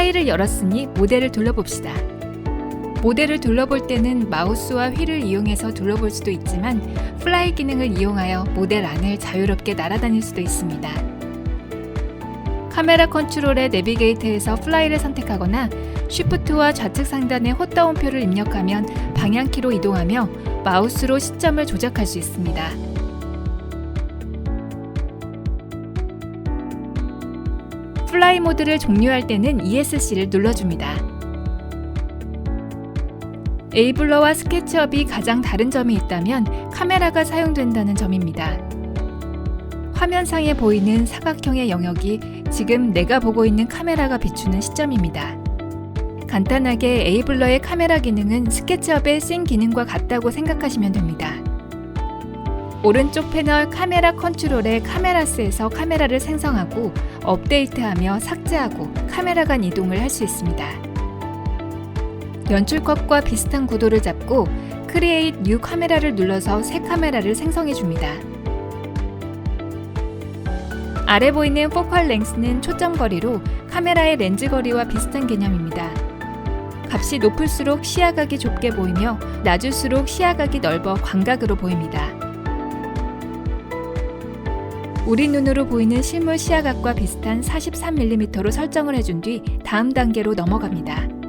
파일을 열었으니 모델을 둘러봅시다. 모델을 둘러볼 때는 마우스와 휠을 이용해서 둘러볼 수도 있지만 플라이 기능을 이용하여 모델 안을 자유롭게 날아다닐 수도 있습니다. 카메라 컨트롤의 내비게이터에서 플라이를 선택하거나 쉬프트와 좌측 상단의 헛다운표를 입력하면 방향키로 이동하며 마우스로 시점을 조작할 수 있습니다. 플라이 모드를 종료할 때는 ESC를 눌러줍니다. 에이블러와 스케치업이 가장 다른 점이 있다면 카메라가 사용된다는 점입니다. 화면상에 보이는 사각형의 영역이 지금 내가 보고 있는 카메라가 비추는 시점입니다. 간단하게 에이블러의 카메라 기능은 스케치업의 씬 기능과 같다고 생각하시면 됩니다. 오른쪽 패널 카메라 컨트롤의 카메라스에서 카메라를 생성하고 업데이트하며 삭제하고 카메라 간 이동을 할 수 있습니다. 연출 컷과 비슷한 구도를 잡고 크리에이트 뉴 카메라를 눌러서 새 카메라를 생성해 줍니다. 아래 보이는 포컬 랭스는 초점 거리로 카메라의 렌즈 거리와 비슷한 개념입니다. 값이 높을수록 시야각이 좁게 보이며 낮을수록 시야각이 넓어 광각으로 보입니다. 우리 눈으로 보이는 실물 시야각과 비슷한 43mm로 설정을 해준 뒤 다음 단계로 넘어갑니다.